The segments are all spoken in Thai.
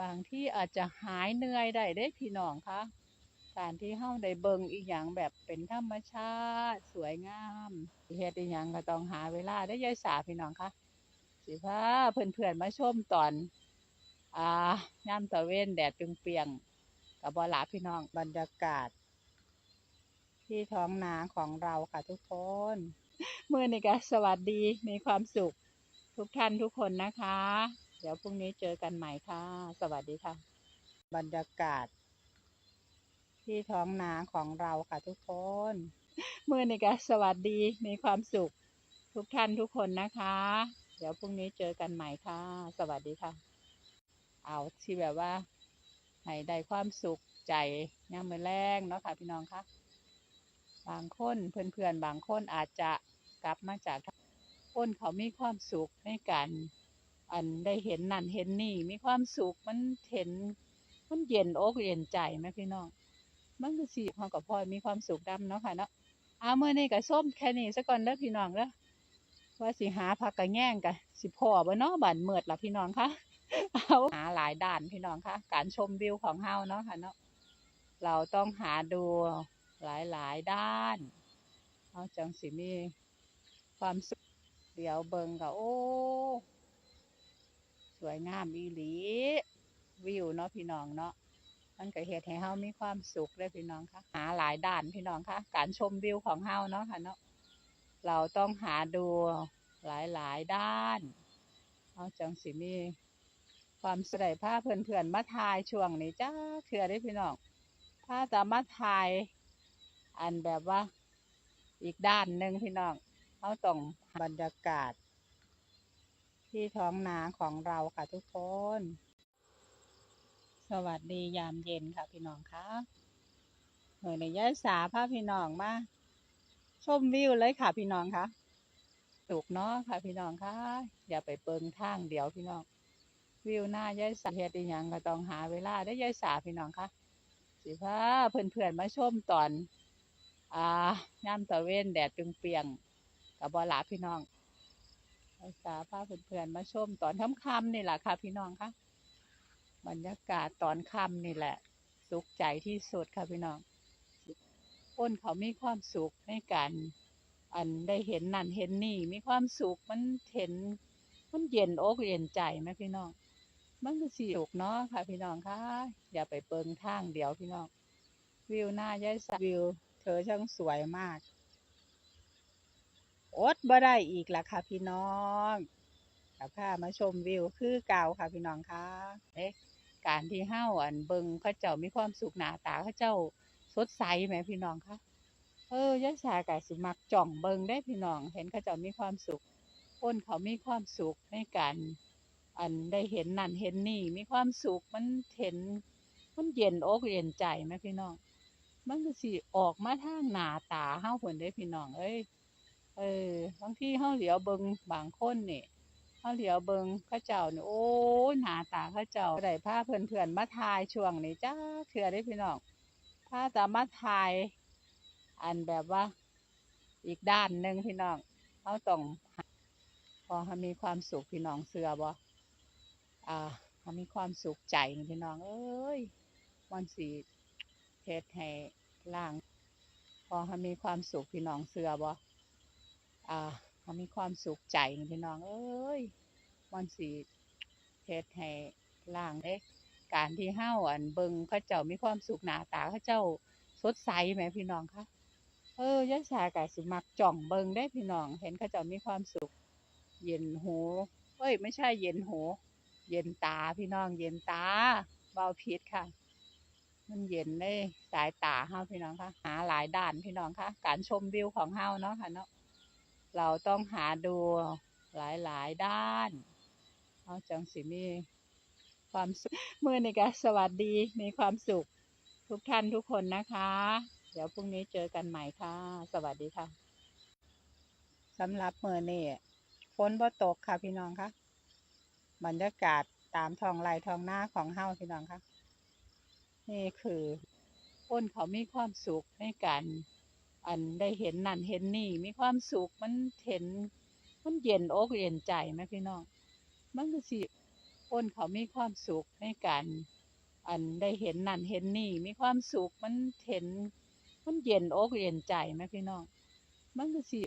บางที่อาจจะหายเหนื่อยได้เด้พี่น้องคะการที่เฮาได้เบิงอีหยังแบบเป็นธรรมชาติสวยงามเฮ็ดอีหยังก็ต้องหาเวลาได้ยายสาพี่น้องคะสิพาเพื่อนๆมาชมตอน อ่ายามตะเวนแดดเปียงๆกับบ่หลาพี่น้องบรรยากาศ ที่ท้องนาของเราค่ะทุกคนเมื้อนี้ก็สวัสดีมีความสุขทุกท่านทุกคนนะคะ ดี๋ยวพรุ่งนี้เจอกันใหม่ค่ะ สวัสดีค่ะ บรรยากาศ ที่ท้องนาของเราค่ะทุกคนเมื่อนี้ก็สวัสดีมีความสุข ทุกท่านทุกคนนะคะ เดี๋ยวพรุ่งนี้เจอกันใหม่ค่ะ สวัสดีค่ะ เอาที่แบบว่าให้ได้ความสุขใจย่ามมือแรงเนาะค่ะพี่น้องคะบางคนเพื่อนๆบางคนอาจจะกลับมาจากคนเขามีความสุขในการ อันได้เห็นนั่นเห็นนี่ มีความสุขมันเห็น มันเย็นอกเย็นใจไหมพี่น้องมันก็สิเขากับพ่อยมีความสุขดำเนาะค่ะเนาะเอาเมื่อนี้ก็ส้มแค่นี้ซะก่อนเด้อพี่น้องเด้อว่าสิหาผักกระแง่งกะสิพ่อบ่เนาะบ้านเมือดล่ะพี่น้องคะเอาหาหลายด้านพี่น้องคะการชมวิวของเฮาเนาะค่ะเนาะเราต้องหาดูหลายหลายด้านเอาจังสิมีความสุขเดี๋ยวเบิงก็โอ้ วยงามอีหลี วิวเนาะพี่น้องเนาะมันก็เฮ็ดให้เฮามีความสุขเลยพี่น้องคะหาหลายด้านพี่น้องคะการชมวิวของเฮาเนาะค่ะเนาะเราต้องหาดูหลายหลายด้านเอาจังสิมีความสดผ้าเพื่อนๆมาถ่ายช่วงนี้จ้าเถื่อได้พี่น้องถ้าจะมาถ่ายอันแบบว่าอีกด้านหนึ่งพี่น้องเขาต้องบรรยากาศ ที่ท้องนาของเราค่ะทุกคน สวัสดียามเย็นค่ะพี่น้องคะเหมือนในย่าสาพาพี่น้องมาชมวิวเลยค่ะพี่น้องคะสุกเนาะค่ะพี่น้องคะอย่าไปเปิงทางเดี๋ยวพี่น้อง วิวหน้าย่าสาเฮ็ดอีหยังก็ต้องหาเวลาได้ย่าสาพี่น้องคะสิพาเพื่อนๆมาชมตอน อ่ายามตะเวนแดดเปียงๆกับบ่หลาพี่น้อง ย่าสาพาเพื่อนๆมาชมตอนค่ำๆนี่แหละค่ะ พี่น้องคะบรรยากาศตอนค่ำนี่แหละ สุขใจที่สุดค่ะพี่น้องคนเขามีความสุขในการอันได้เห็นนั่นเห็นนี่ มีความสุขมันเห็น มันเย็นอกเย็นใจไหมพี่น้อง มันก็สิสุขเนาะค่ะ พี่น้องคะอย่าไปเปิงทางเดี๋ยวพี่น้อง วิวหน้ายายสวิว เธอช่างสวยมาก อดบ่ได้อีกล่ะค่ะพี่น้องกับพามาชมวิวคือเก่าค่ะพี่น้องคะเอ๊ะการที่เฮ้าอันเบิงเขาเจ้ามีความสุขหนาตาเขาเจ้าสดใสไหมพี่น้องคะเออยะสากะสิมักจ่องเบิงได้พี่น้อง เห็นเขาเจ้ามีความสุขคนเขามีความสุขในการอันได้เห็นนั่นเห็นนี่มีความสุขมันเห็นมันเย็นอกเย็นใจไหมพี่น้อง มันก็สิออกมาทางหนาตาเฮาผลได้พี่น้อง เอ้ย เออบางที่เฮาเหลียวเบิงบางคนเนี่เขาเหลียวเบิงข้าเจ้าเนี่ยโอ้หนาตาข้าเจ้าได้พาเพื่อนๆมาถ่ายช่วงนี้จ้าเถื่อได้พี่น้องพาจะมาถ่าย อันแบบว่า อีกด้านหนึ่งพี่น้องเขาต้องพอเขามีความสุขพี่น้องเสือบ่อ่าเขามีความสุขใจนี่พี่น้อง เอ้ยวันสีเทศให้ล่าง พอเขามีความสุขพี่น้องเสือบ่ อ่าเขามีความสุขใจพี่น้อง เอ้ยมันสีเฮ็ดให้ล่างเด้การที่เฮ้าอันเบิงเขาเจ้ามีความสุขหนาตาเขาเจ้าสดใสไหมพี่น้องคะเออยะสากะสิมักจ่องเบิงได้พี่น้อง เห็นเขาเจ้ามีความสุข เย็นหูเอ้ย ไม่ใช่เย็นหูเย็นตาพี่น้อง เย็นตาเบาพิษค่ะ มันเย็นในสายตาเฮาพี่น้องคะหาหลายด้านพี่น้องคะการชมวิวของเฮาเนาะค่ะเนาะ เราต้องหาดูหลายๆด้านเอาจังสิมีความสุขมือนี้ก็สวัสดีมีความสุขทุกท่านทุกคนนะคะ เดี๋ยวพรุ่งนี้เจอกันใหม่ค่ะ สวัสดีค่ะสำหรับเมื่อนี้ฝนบ่ตกค่ะพี่น้องคะบรรยากาศตามทองไร่ท้องหน้าของเฮาพี่น้องคะนี่คือคนเขามีความสุขในการ อันได้เห็นนั่นเห็นนี่ มีความสุขมันเห็น มันเย็นอกเย็นใจไหมพี่น้องมันก็สิคคนเขามีความสุขในการอันได้เห็นนั่นเห็นนี่ มีความสุขมันเห็น มันเย็นอกเย็นใจไหมพี่น้องมันก็สิ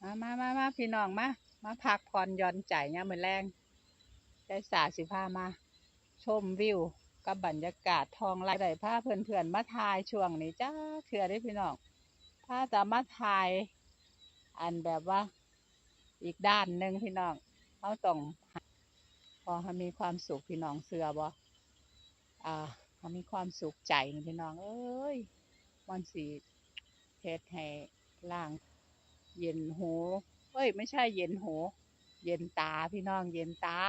มามามามาพี่น้องมามาพักผ่อนย่อนใจเนี่ยามมือนแรงได้สาสิพามา ชมวิว กับบรรยากาศทองไหลได้พาเพื่อนๆมาถ่ายช่วงนี้จ้าเถื่อได้พี่น้องพาจะมาถ่าย อันแบบว่า อีกด้านหนึ่งพี่น้องเขาต้องพอมีความสุขพี่น้องเสือบ่อ่าเขามีความสุขใจนี่พี่น้อง เอ้ยมันสีเฮ็ดให้ล่าง เย็นหูเอ้ย ไม่ใช่เย็นหูเย็นตาพี่น้อง เย็นตา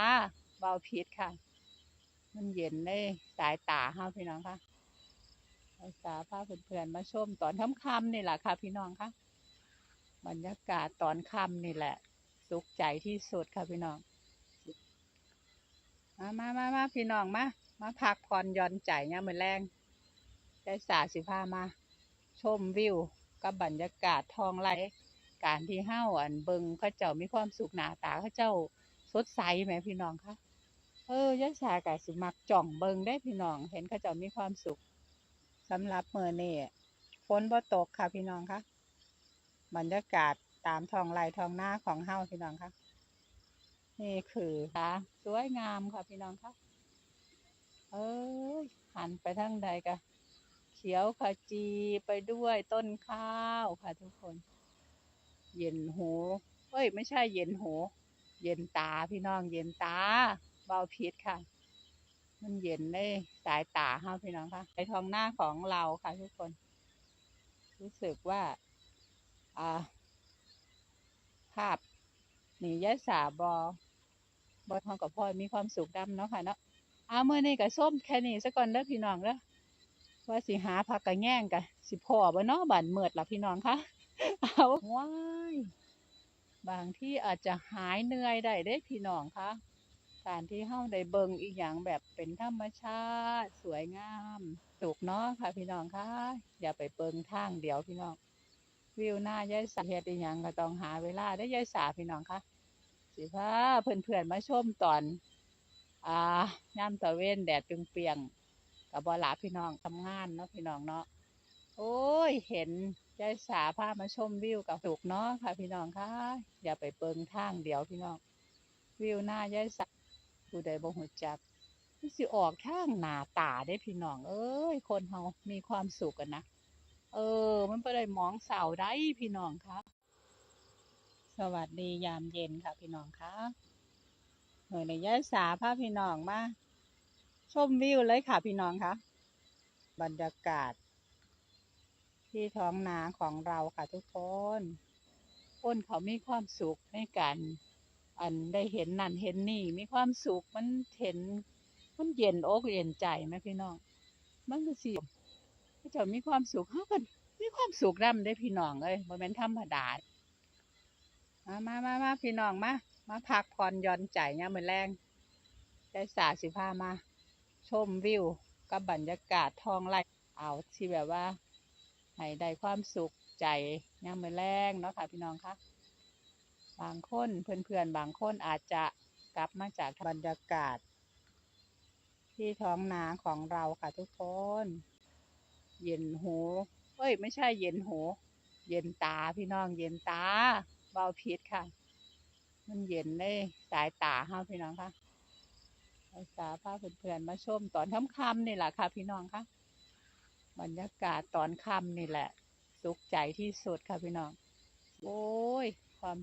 เบาพิษค่ะ มันเย็นในสายตาเฮาพี่น้องค่ะอาสาพาเพื่อนๆมาชมตอนค่ำๆนี่แหละค่ะ พี่น้องค่ะบรรยากาศตอนค่ำนี่แหละ สุขใจที่สุดค่ะพี่น้อง มามามามาพี่น้องมา มาพักผ่อนย่อนใจเนี่ยามมือนแรงได้สาสิพามา ชมวิว กับบรรยากาศทองไหลการที่เฮ้าอันเบิงเขาเจ้ามีความสุขหนาตาเขาเจ้าสดใสไหมพี่น้องคะ เออยายสากะสิมักจ่องเบิงได้พี่น้อง เห็นเขาเจ้ามีความสุขสำหรับเมื่อนี่ฝนบ่ตกค่ะพี่น้องคะบรรยากาศตามทองไร่ท้องหน้าของเฮ้าพี่น้องคะนี่คือค่ะสวยงามค่ะพี่น้องคะเอ้ยหันไปทางใดกะเขียวขจีไปด้วยต้นข้าวค่ะทุกคน เย็นหูเอ้ย ไม่ใช่เย็นหูเย็นตาพี่น้องเย็นตา เบาพิษค่ะ มันเย็นในสายตาเฮาพี่น้องค่ะในท้องหน้าของเราค่ะทุกคน รู้สึกว่า อ่า ภาพนี่ยะสาบอบอทองกับพ่อมีความสุขดำเนาะค่ะเนาะเอาเมื่อนี้กับส้มแค่นี้ซะก่อนเด้อพี่น้องเด้อว่าสิหาผักกระแง่งกะสิพอบ่เนาะบ้านเมิดล่ะพี่น้องคะเอาว้ายบางที่อาจจะหายเหนื่อยได้เด้พี่น้องคะ การที่เฮาได้เบิงอีกอย่างแบบเป็นธรรมชาติ สวยงามสุกเนาะค่ะ พี่น้องคะอย่าไปเบิงทางเดียวพี่น้อง วิวหน้ายายสาเฮ็ดอีหยังก็ต้องหาเวลาได้ยายสาพี่น้องคะสิพาเพื่อนๆมาชมตอน อ่ายามตะเวนแดดจึงเปียงกับบอลาพี่น้องทำงานเนาะพี่น้องเนาะโอ้ยเห็นยายสาพามาชมวิวกับสุกเนาะค่ะ พี่น้องค่ะ อย่าไปเปิงทางเดียวพี่น้อง วิวหน้ายายสา ผู้ใดบ่หูจักมันสิออกทางหน้าตาได้พี่น้อง เอ้ย คนเฮามีความสุขกันนะ เออ มันบ่ได้มองเสาได้พี่น้องคะสวัสดียามเย็นค่ะพี่น้องคะเมื่อในยาสาพาพี่น้องมาชมวิวเลยค่ะพี่น้องคะบรรยากาศ ที่ท้องนาของเราค่ะทุกคนคนเขามีความสุขในการ อันได้เห็นนั่นเห็นนี่ มีความสุขมันเห็น มันเย็นอกเย็นใจไหมพี่น้องมันก็สิเขาเจะมีความสุขเขากันมีความสุขร่ำได้พี่น้องเอ้ยมันเป็นธรรมดามามามามาพี่น้องมา มาพักผ่อนย่อนใจเนี่ยามมือแรงได้สาสิพามา ชมวิว กับบรรยากาศทองไร่เอาที่แบบว่าให้ได้ความสุขใจยามมื้อแรงเนาะค่ะพี่น้องค่ะ บางคนเพื่อนๆ บางคนอาจจะกลับมาจากบรรยากาศ ที่ท้องนาของเราค่ะทุกคน เย็นหูเอ้ย ไม่ใช่เย็นหู เย็นตาพี่น้องเย็นตา เบาพิษค่ะ มันเย็นในสายตาเฮาพี่น้องค่ะอาสาพาเพื่อนๆมาชมตอนค่ำๆนี่แหละค่ะ พี่น้องค่ะบรรยากาศตอนค่ำนี่แหละ สุขใจที่สุดค่ะพี่น้อง โอ้ย ความ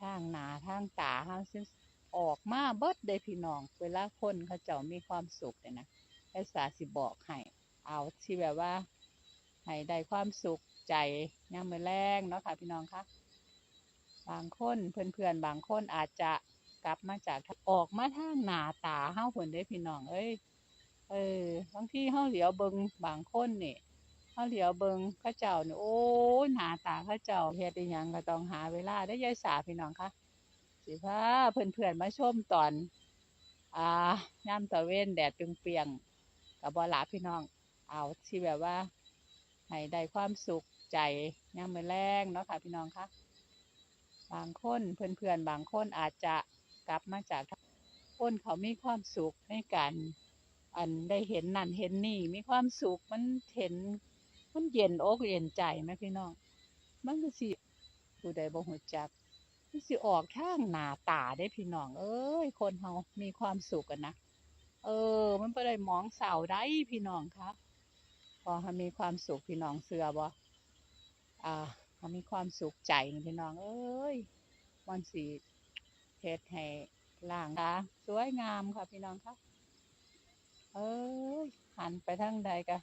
ทางหนาทางตาเฮาซิออกมาเบิดเด้พี่น้อง เวลาคนเขาเจ้ามีความสุขเนี่ยนะอาสาสิบอกให้เอาที่แบบว่าให้ได้ความสุขใจย่ามมือแรงเนาะค่ะพี่น้องคะบางคนเพื่อนๆบางคนอาจจะกลับมาจากออกมาทางหนาตาเฮาเพิ่นได้พี่น้องเอ้ยเออบางที่เฮาเหลียวเบิงบางคนเนี่ย เฮาเหลียวเบิงเขาเจ้าเนี่ยโอ้หนาตาเขาเจ้าเฮ็ดอีหยังก็ต้องหาเวลาได้ยายสาพี่น้องคะสิพาเพื่อนๆมาชมตอน อ่ายามตะเวนแดดเปรียงๆกับบ่หลาพี่น้อง เอาที่แบบว่าให้ได้ความสุขใจยามมื้อแรงเนาะค่ะพี่น้องคะบางคนเพื่อนๆบางคนอาจจะกลับมาจากคนเขามีความสุขในการอันได้เห็นนั่นเห็นนี่มีความสุขมันเห็น มันเย็นอกเย็นใจไหมพี่น้อง มันก็สิผู้ใดบ่ฮู้จักมันสิออกทางหน้าตาได้พี่น้อง เอ้ย คนเฮามีความสุขกันนะ เออ มันบ่ได้มองเศร้าได้พี่น้องคะพอเฮามีความสุขพี่น้องเชื่อบ่อ่าเฮามีความสุขใจนี่พี่น้อง เอ้ย มันสิเฮ็ดให้ร่างตาสวยงามค่ะพี่น้องคะเอ้ยหันไปทางใดก็